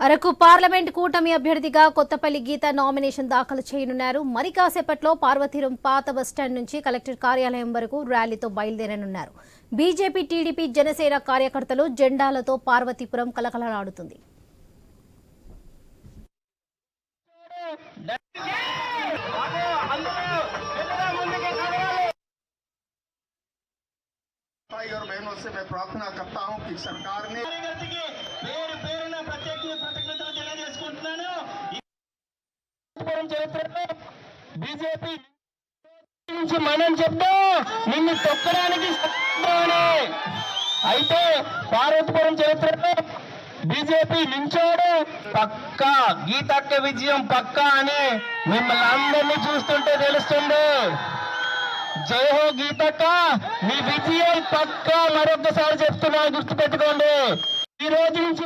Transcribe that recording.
Araku parliament కూటమి అభ్యర్థిగా కొత్తపల్లి గీత nomination దాఖలు చేయనున్నారు మరి కాసేపట్లో పార్వతీరం పాత బస్టాండ్ నుంచి కలెక్టర్ కార్యాలయం వరకు ర్యాలీతో బయలుదేరనున్నారు బీజేపీ టీడీపీ జనసేన కార్యకర్తలు జెండాలతో పార్వతీపురం కలకలలాడుతుంది भाई और बहनों से मैं प्रार्थना करता हूं कि सरकार ने పురం చరిత్రలో బీజేపీ నుంచి మనం చెప్తా నిన్ను తొక్కడానికి అయితే పార్వతీపురం చరిత్రలో బీజేపీ నించోడు. పక్క గీతక్క విజయం పక్క అని మిమ్మల్ని అందరినీ చూస్తుంటే తెలుస్తుంది. జై హో గీతక్క మీ విజయం పక్క. మరొకసారి చెప్తున్నా గుర్తుపెట్టుకోండి. ఈ రోజు నుంచి